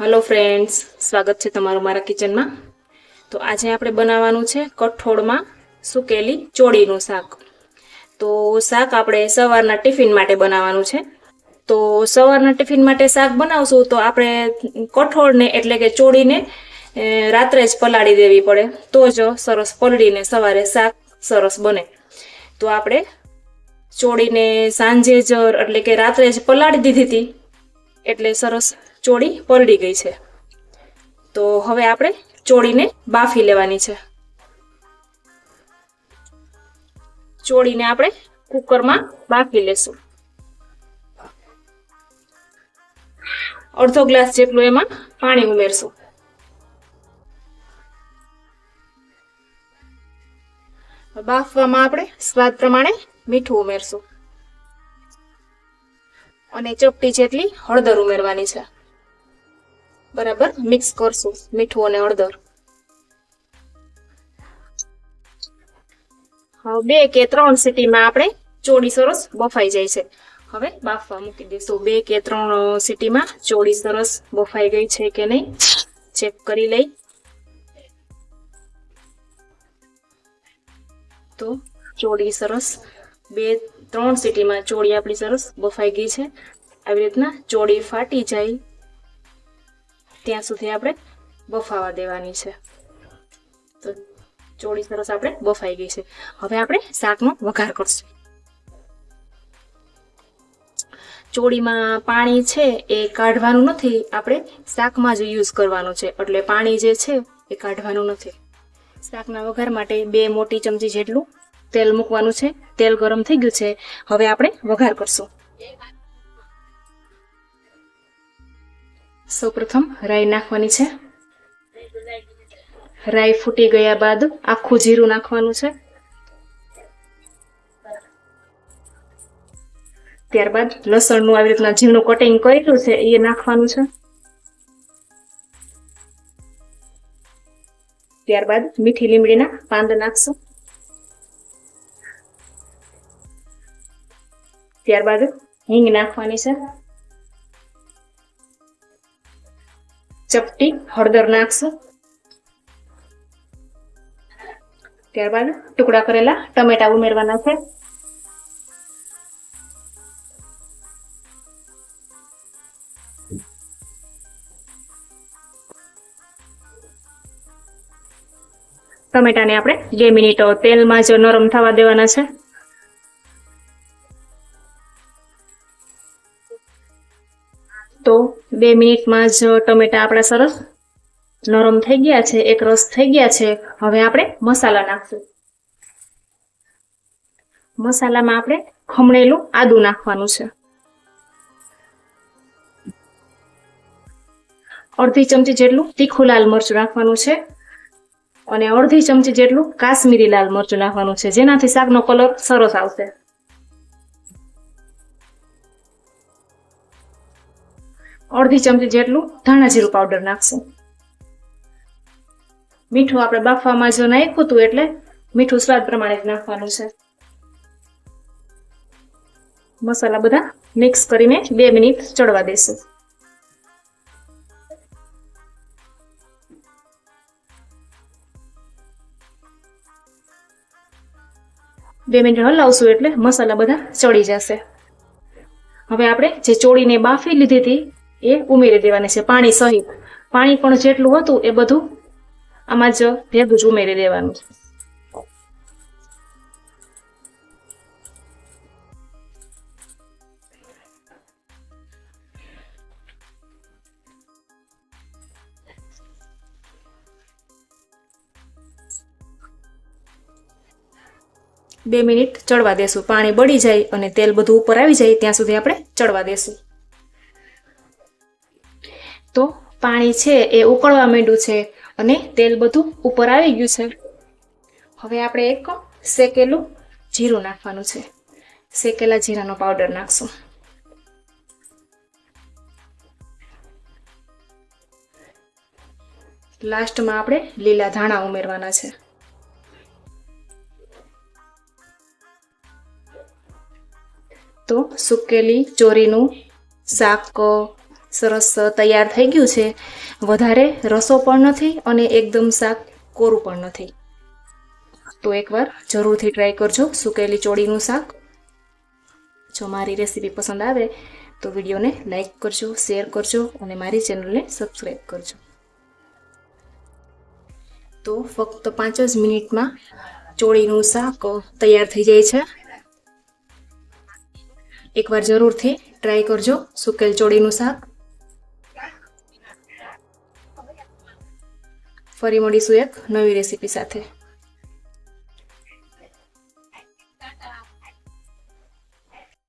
Hello friends સ્વાગત છે તમારું મારા કિચનમાં તો આજે આપણે બનાવવાનું છે કઠોળમાં સુકેલી ચોળીનું શાક. તો શાક આપણે સવારના ટિફિન માટે બનાવવાનું છે. તો સવારના ટિફિન માટે શાક બનાવશું તો આપણે કઠોળને એટલે કે ચોળીને રાત્રે જ પલાળી દેવી પડે. તો જ સરસ પલળીને સવારે શાક સરસ બને. તો આપણે ચોળીને સાંજે જ એટલે કે રાત્રે જ પલાળી દીધી હતી. એટલે સરસ ચોળી પલળી ગઈ છે. તો હવે આપણે ચોળીને બાફી લેવાની છે. ચોળીને આપણે કુકરમાં બાફી લેશું. અડધો ગ્લાસ જેટલું એમાં પાણી ઉમેરશું. બાફવામાં આપણે સ્વાદ પ્રમાણે મીઠું ઉમેરશું. અને ચપટી જેટલી હળદર ઉમેરવાની છે. બરાબર? મિક્સ કરશું, મીઠું અને હળદર. હવે બે કે ત્રણ સીટીમાં આપણે ચોળી સરસ બફાઈ જાય છે. હવે બાફવા મૂકી દઈશું બે કે ત્રણ સીટીમાં ચોળી સરસ બફાઈ ગઈ છે કે નહીં? ચેક કરી લઈ. તો ચોળી સરસ, બે, ત્રણ સીટીમાં ચોળી આપણી સરસ બફાઈ ગઈ છે. આવી રીતના ચોળી ફાટી જાય. ત્યાં સુધી આપણે બફાવા દેવાની છે. તો ચોળી સરસ આપણે બફાઈ ગઈ છે. હવે આપણે શાકનો વઘાર કરશું. ચોળીમાં પાણી છે એ કાઢવાનું નથી, આપણે શાકમાં જ યુઝ કરવાનું છે. એટલે પાણી જે છે એ કાઢવાનું નથી. શાકના વઘાર માટે બે મોટી ચમચી જેટલું તેલ મૂકવાનું છે. તેલ ગરમ થઈ ગયું છે. હવે આપણે વઘાર કરશું. સૌપ્રથમ રાઈ નાખવાની છે. રાઈ ફૂટી ગયા બાદ આખું જીરું નાખવાનું છે. ત્યારબાદ લસણનું આવી રીતના ઝીણું કટિંગ કરેલું છે, એ નાખવાનું છે. ત્યારબાદ મીઠી લીમડીના પાંદ નાખશું. ત્યારબાદ હિંગ નાખવાની છે. ચપટી, હળદર નાખશું. ત્યારબાદ ટુકડા કરેલા ટમેટા ઉમેરવાના છે. ટમેટાને આપણે બે મિનિટ તેલમાં જ નરમ થવા દેવાના છે. બે મિનિટમાં જ ટમેટા આપણા સરસ નરમ થઈ ગયા છે, એક રસ થઈ ગયા છે. હવે આપણે મસાલા નાખશું. મસાલામાં આપણે ખમણેલું આદુ નાખવાનું છે. અડધી ચમચી જેટલું તીખું લાલ મરચું નાખવાનું છે અને અડધી ચમચી જેટલું કાશ્મીરી લાલ મરચું નાખવાનું છે. જેનાથી શાકનો કલર સરસ આવશે. અડધી ચમચી જેટલું ધાણા જીરું પાવડર નાખશું. મીઠું આપણે બાફવામાં જો નાખ્યું હતું એટલે મીઠું સ્વાદ પ્રમાણે જ નાખવાનું છે. મસાલા બધા મિક્સ કરીને બે મિનિટ ચડવા દેશું. બે મિનિટ હલાવશું એટલે મસાલા બધા ચડી જશે. હવે આપણે જે ચોળીને બાફી લીધી હતી એ ઉમેરી દેવાની છે પાણી સહિત. પાણી પણ જેટલું હતું એ બધું આમાં જ ભેગું જ ઉમેરી દેવાનું છે. બે મિનિટ ચડવા દેશું. પાણી બળી જાય અને તેલ બધું ઉપર આવી જાય ત્યાં સુધી આપણે ચડવા દેશું. તો પાણી છે એ ઉકળવા માંડ્યું છે અને તેલ બધું ઉપર આવી ગયું છે. હવે આપણે એક શેકેલું જીરું નાખવાનું છે. શેકેલા જીરાનો પાવડર નાખશું. લાસ્ટમાં આપણે લીલા ધાણા ઉમેરવાના છે. તો સુકેલી ચોરીનું શાક સરસ તૈયાર થઈ ગયું છે. વધારે રસો પણ નથી અને એકદમ શાક કોરું પણ નથી. તો એકવાર જરૂરથી ટ્રાય કરજો સુકેલી ચોળીનું શાક. જો મારી રેસીપી પસંદ આવે, તો વિડીયોને લાઇક કરજો શેર કરજો અને મારી ચેનલને સબસ્ક્રાઈબ કરજો. તો ફક્ત પાંચ જ મિનિટમાં ચોળીનું શાક તૈયાર થઈ જાય છે. એકવાર જરૂરથી ટ્રાય કરજો સુકેલ ચોળીનું શાક. ફરી મળીશું એક નવી રેસીપી સાથે.